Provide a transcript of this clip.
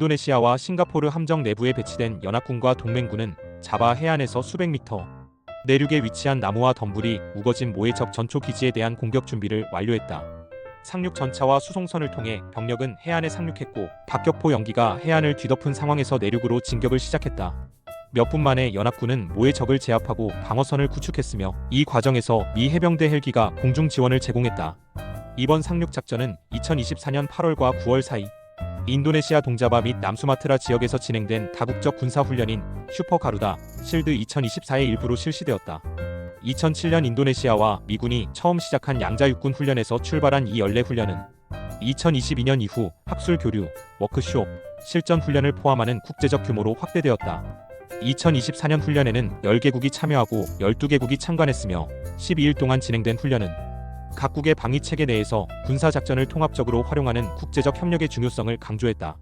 인도네시아와 싱가포르 함정 내부에 배치된 연합군과 동맹군은 자바 해안에서 수백 미터 내륙에 위치한 나무와 덤불이 우거진 모의 적 전초 기지에 대한 공격 준비를 완료했다. 상륙 전차와 수송선을 통해 병력은 해안에 상륙했고 박격포 연기가 해안을 뒤덮은 상황에서 내륙으로 진격을 시작했다. 몇 분 만에 연합군은 모의 적을 제압하고 방어선을 구축했으며 이 과정에서 미 해병대 헬기가 공중 지원을 제공했다. 이번 상륙 작전은 2024년 8월과 9월 사이 인도네시아 동자바 및 남수마트라 지역에서 진행된 다국적 군사 훈련인 슈퍼 가루다 실드 2024의 일부로 실시되었다. 2007년 인도네시아와 미군이 처음 시작한 양자 육군 훈련에서 출발한 이 연례 훈련은 2022년 이후 학술 교류, 워크숍, 실전 훈련을 포함하는 국제적 규모로 확대되었다. 2024년 훈련에는 10개국이 참여하고 12개국이 참관했으며 12일 동안 진행된 훈련은 각국의 방위 체계 내에서 군사 작전을 통합적으로 활용하는 국제적 협력의 중요성을 강조했다.